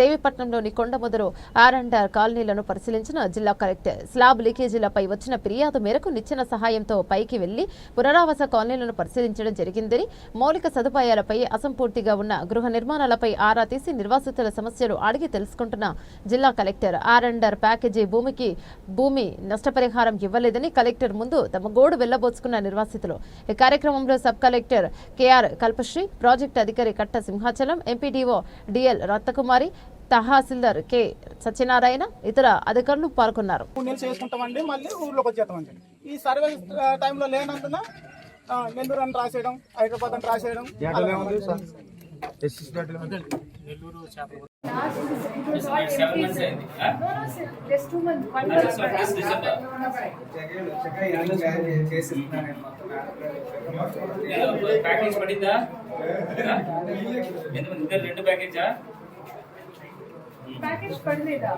దేవీపట్నంలోని కొండముదరు R and R కాలనీలను పరిశీలించిన జిల్లా కలెక్టర్. స్లాబ్ లీకేజీలపై వచ్చిన ఫిర్యాదు మేరకు నిచ్చిన సహాయంతో పైకి వెళ్ళి పునరావాస కాలనీలను పరిశీలించడం జరిగిందని మౌలిక సదుపాయాలపై అసంపూర్తిగా ఉన్న గృహ నిర్మాణాలపై ఆరా తీసి నిర్వాసితుల సమస్యలు అడిగి తెలుసుకుంటున్న జిల్లా collector. R and R package భూమికి భూమి నష్టపరిహారం ఇవ్వలేదని కలెక్టర్ ముందు తమ గోడు వెళ్ళబోచుకున్న నిర్వాసితులు. ఈ కార్యక్రమంలో sub collector K R Kalpasri project అధికారి Katta Simhachalam MPDO D L Ratnakumari తహసీల్దార్ కె సత్యనారాయణ ఇతర అధికారులు పాల్గొన్నారు మళ్ళీ ఊర్లోకి వచ్చేస్తామండి ఈ సర్వే టైంలో లేనందున నెల్లూరు అని రాసేయడం హైదరాబాద్ అని రాసేయడం. ప్యాకేజ్ పడిందా రెండు ప్యాకేజా ప్యాకేజ్ పడలేదా?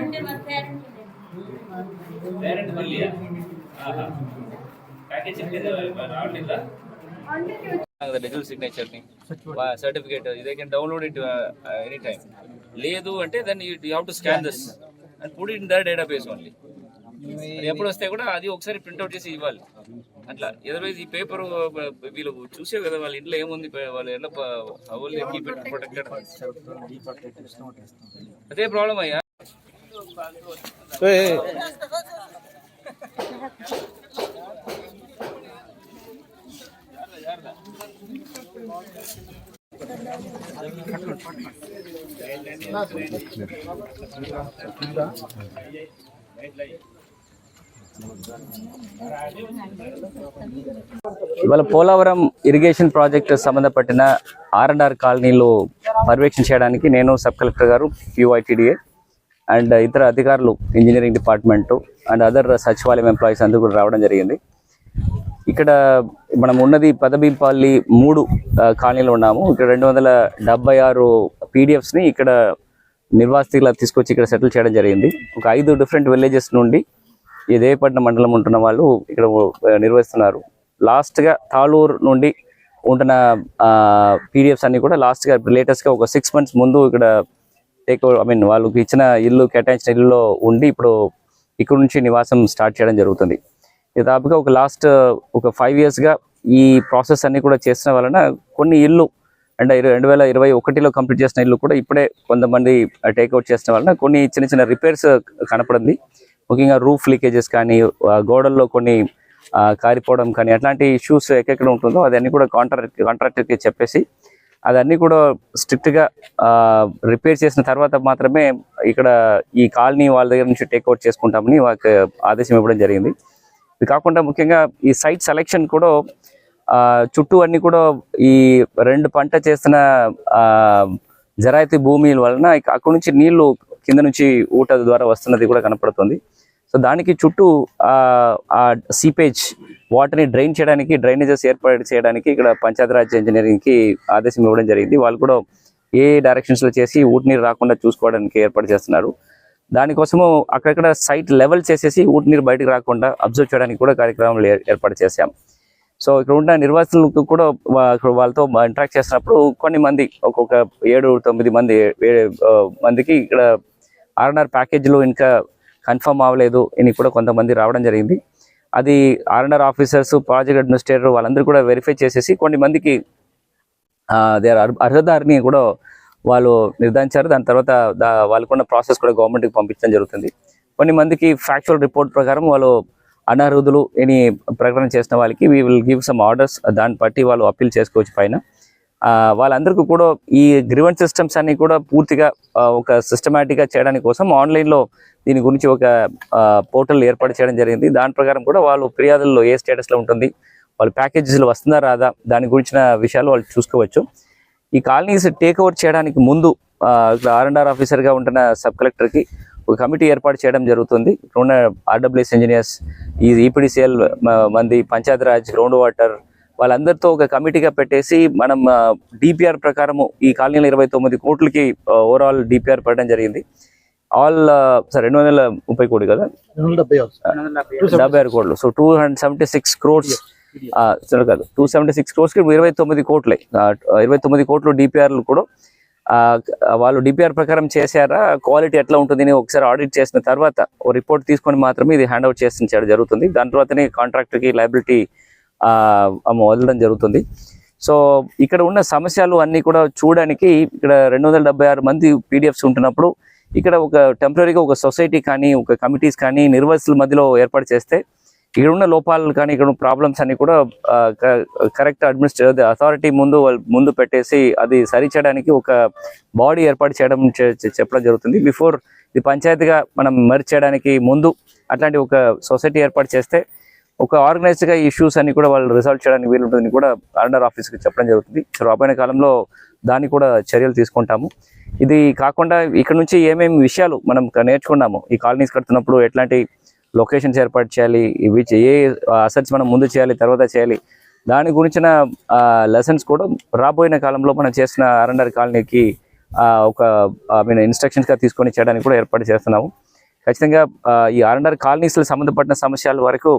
అంటే మా పేరెంట్ పేరెంట్ మళ్ళీ ప్యాకేజ్ చెప్పలేదు రావట్లేదా? అంటే డిజిటల్ సిగ్నేచర్ని. సర్టిఫికేట్ ఇదే can download it any time లేదు అంటే then you have to scan this and put in the database only ఎప్పుడు వస్తే కూడా అది ఒకసారి ప్రింట్అవుట్ చేసి ఇవ్వాలి. అట్లా. అదర్వైజ్ ఈ పేపర్ వీళ్ళు చూసే కదా వాళ్ళ ఇంట్లో ఏముంది వాళ్ళు ఎలా కీప్ ఇట్ ప్రొటెక్టెడ్ అదే ప్రాబ్లం అయ్యా. ఇవాళ పోలవరం ఇరిగేషన్ ప్రాజెక్ట్ సంబంధపట్టిన ఆర్ అండ్ ఆర్ కాలనీలో పర్యవేక్షణ చేయడానికి నేను సబ్ కలెక్టర్ గారు యూఐటీడీఏ అండ్ ఇతర అధికారులు ఇంజనీరింగ్ డిపార్ట్మెంట్ అండ్ అదర్ సచివాలయం ఎంప్లాయీస్ అందరూ కూడా రావడం జరిగింది. ఇక్కడ మనం ఉన్నది పదబీంపల్లి మూడు కాలనీలో ఉన్నాము. ఇక్కడ రెండు వందల డెబ్బై ఆరు పీడిఎఫ్స్ని ఇక్కడ నిర్వాసితులా తీసుకొచ్చి ఇక్కడ సెటిల్ చేయడం జరిగింది. ఒక ఐదు డిఫరెంట్ విలేజెస్ నుండి ఈ దేవపట్నం మండలం ఉంటున్న వాళ్ళు ఇక్కడ నిర్వహిస్తున్నారు. లాస్ట్గా తాళూరు నుండి ఉంటున్న పీడిఎఫ్స్ అన్ని కూడా లాస్ట్గా లేటెస్ట్గా ఒక సిక్స్ మంత్స్ ముందు ఇక్కడ టేక్ ఐ మీన్ వాళ్ళకి ఇచ్చిన ఇల్లు కేటాయించిన ఇల్లులో ఉండి ఇప్పుడు ఇక్కడ నుంచి నివాసం స్టార్ట్ చేయడం జరుగుతుంది. ఇది దాదాపుగా ఒక లాస్ట్ ఒక ఫైవ్ ఇయర్స్గా ఈ ప్రాసెస్ అన్ని కూడా చేసిన వలన కొన్ని ఇల్లు అండ్ రెండు వేల ఇరవై ఒకటిలో కంప్లీట్ చేసిన ఇల్లు కూడా ఇప్పుడే కొంతమంది టేక్అవుట్ చేసిన వలన కొన్ని చిన్న చిన్న రిపేర్స్ కనపడింది. ముఖ్యంగా రూఫ్ లీకేజెస్ కానీ గోడల్లో కొన్ని కారిపోవడం కానీ అట్లాంటి ఇష్యూస్ ఎక్కడెక్కడ ఉంటుందో అదన్నీ కూడా కాంట్రాక్ట్ కాంట్రాక్టర్కి చెప్పేసి అదన్నీ కూడా స్ట్రిక్ట్గా రిపేర్ చేసిన తర్వాత మాత్రమే ఇక్కడ ఈ కాలనీ వాళ్ళ దగ్గర నుంచి టేక్అవుట్ చేసుకుంటామని వాళ్ళకి ఆదేశం ఇవ్వడం జరిగింది. ఇది కాకుండా ముఖ్యంగా ఈ సైట్ సెలెక్షన్ కూడా చుట్టూ అన్ని కూడా ఈ రెండు పంట చేస్తున్న జరాయితీ భూమి వలన అక్కడి నుంచి నీళ్ళు కింద నుంచి ఊట ద్వారా వస్తున్నది కూడా కనపడుతుంది. సో దానికి చుట్టూ ఆ, సీపేజ్ వాటర్ని డ్రైన్ చేయడానికి డ్రైనేజెస్ ఏర్పాటు చేయడానికి ఇక్కడ పంచాయతీరాజ్ ఇంజనీరింగ్కి ఆదేశం ఇవ్వడం జరిగింది. వాళ్ళు కూడా ఏ డైరెక్షన్స్లో చేసి ఊటి నీరు రాకుండా చూసుకోవడానికి ఏర్పాటు చేస్తున్నారు. దానికోసము అక్కడక్కడ సైట్ లెవెల్ చేసేసి ఊటి నీరు బయటకు రాకుండా అబ్జర్వ్ చేయడానికి కూడా కార్యక్రమాలు ఏర్పాటు చేశాం. సో ఇక్కడ ఉన్న నిర్వాసితులకు కూడా వాళ్ళతో ఇంటరాక్ట్ చేసినప్పుడు కొన్ని మంది ఒక్కొక్క ఏడు తొమ్మిది మంది ఏ- మందికి ఇక్కడ ఆర్ఎన్ఆర్ ప్యాకేజ్లో ఇంకా కన్ఫర్మ్ అవ్వలేదు అని కూడా కొంతమంది రావడం జరిగింది. అది ఆర్ఎన్ఆర్ ఆఫీసర్స్ ప్రాజెక్ట్ అడ్మినిస్ట్రేటర్ వాళ్ళందరూ కూడా వెరిఫై చేసేసి కొన్ని మందికి దేర్ అర్హదారిని కూడా వాళ్ళు నిర్ధారించారు. దాని తర్వాత వాళ్ళకున్న ప్రాసెస్ కూడా గవర్నమెంట్కి పంపించడం జరుగుతుంది. కొన్ని మందికి ఫ్యాక్చువల్ రిపోర్ట్ ప్రకారం వాళ్ళు అనర్హుదులు అని ప్రకటన చేసిన వాళ్ళకి we will give some orders దాన్ని బట్టి వాళ్ళు అప్పీల్ చేసుకోవచ్చు పైన. వాళ్ళందరికీ కూడా ఈ గ్రివెన్స్ సిస్టమ్స్ అన్ని కూడా పూర్తిగా ఒక సిస్టమేటిక్గా చేయడానికి కోసం ఆన్లైన్లో దీని గురించి ఒక పోర్టల్ ఏర్పాటు చేయడం జరిగింది. దాని ప్రకారం కూడా వాళ్ళు ఫిర్యాదుల్లో ఏ స్టేటస్లో ఉంటుంది వాళ్ళ ప్యాకేజెస్లో వస్తుందా రాదా దాని గురించిన విషయాలు వాళ్ళు చూసుకోవచ్చు. ఈ కాలనీస్ టేక్ ఓవర్ చేయడానికి ముందు ఆర్ అండ్ ఆర్ ఆఫీసర్గా ఉంటున్న సబ్ కలెక్టర్కి ఒక కమిటీ ఏర్పాటు చేయడం జరుగుతుంది. ఉన్న ఆర్డబ్ల్యూఎస్ ఇంజనీర్స్ ఈ ఈపీడీసీఎల్ మంది పంచాయతీరాజ్ గ్రౌండ్ వాటర్ వాళ్ళందరితో ఒక కమిటీగా పెట్టేసి మనం డిపిఆర్ ప్రకారము ఈ కాలనీలో ఇరవై తొమ్మిది కోట్లకి ఓవరాల్ డిపిఆర్ పడడం జరిగింది. ఆల్ సార్ రెండు వందల ముప్పై కోటి కదా? డెబ్బై ఆరు కోట్లు so two hundred seventy six crores కాదు టూ సెవెంటీ సిక్స్ క్రోర్స్కి ఇరవై తొమ్మిది కోట్లే. ఇరవై తొమ్మిది కోట్లు డిపిఆర్లు కూడా. వాళ్ళు డిపిఆర్ ప్రకారం చేశారా? క్వాలిటీ ఎట్లా ఉంటుంది అని ఒకసారి ఆడిట్ చేసిన తర్వాత ఓ రిపోర్ట్ తీసుకొని మాత్రమే ఇది హ్యాండ్ అవుట్ చేసి చేయడం జరుగుతుంది. దాని తర్వాతనే కాంట్రాక్టర్కి లైబిలిటీ వదలడం జరుగుతుంది. సో ఇక్కడ ఉన్న సమస్యలు అన్నీ కూడా చూడడానికి ఇక్కడ రెండు వందల డెబ్బై ఆరు మంది పీడిఎఫ్స్ ఉంటున్నప్పుడు ఇక్కడ ఒక టెంపరీగా ఒక సొసైటీ కానీ ఒక కమిటీస్ కానీ నిర్వాసుల మధ్యలో ఏర్పాటు చేస్తే ఇక్కడ ఉన్న లోపాలు కానీ ఇక్కడ ఉన్న ప్రాబ్లమ్స్ అన్ని కూడా కరెక్ట్ అడ్మినిస్ట్రేటివ్ అథారిటీ ముందు ముందు పెట్టేసి అది సరి చేయడానికి ఒక బాడీ ఏర్పాటు చేయడం చెప్పడం జరుగుతుంది. బిఫోర్ ఇది పంచాయతీగా మనం మర్చి చేయడానికి ముందు అట్లాంటి ఒక సొసైటీ ఏర్పాటు చేస్తే ఒక ఆర్గనైజ్డ్గా ఇష్యూస్ అన్ని కూడా వాళ్ళు రిజాల్వ్ చేయడానికి వీలుంటుందని కూడా అండర్ ఆఫీస్కి చెప్పడం జరుగుతుంది. సో రాబోయే కాలంలో దాన్ని కూడా చర్యలు తీసుకుంటాము. ఇది కాకుండా ఇక్కడ నుంచి ఏమేమి విషయాలు మనం నేర్చుకున్నాము? ఈ కాలనీస్ కడుతున్నప్పుడు ఎట్లాంటి లొకేషన్స్ ఏర్పాటు చేయాలి? ఇవి ఏ అసెట్స్ మనం ముందు చేయాలి తర్వాత చేయాలి? దాని గురించిన లెసన్స్ కూడా రాబోయిన కాలంలో మనం చేసిన అరండర్ కాలనీకి ఒక ఐ మీన్ ఇన్స్ట్రక్షన్స్గా తీసుకొని చేయడానికి కూడా ఏర్పాటు చేస్తున్నాము. ఖచ్చితంగా ఈ ఆర్ఎండ్ఆర్ కాలనీస్ సంబంధపడిన సమస్యల వరకు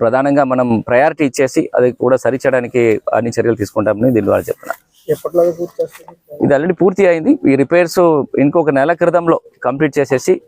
ప్రధానంగా మనం ప్రయారిటీ ఇచ్చేసి అది కూడా సరిచేయడానికి అన్ని చర్యలు తీసుకుంటామని దీని ద్వారా చెప్తున్నాను ఎప్పటిలాగా పూర్తి చేస్తారు ఇది ఆల్రెడీ పూర్తి అయింది. ఈ రిపేర్స్ ఇంకొక నెల క్రితంలో కంప్లీట్ చేసేసి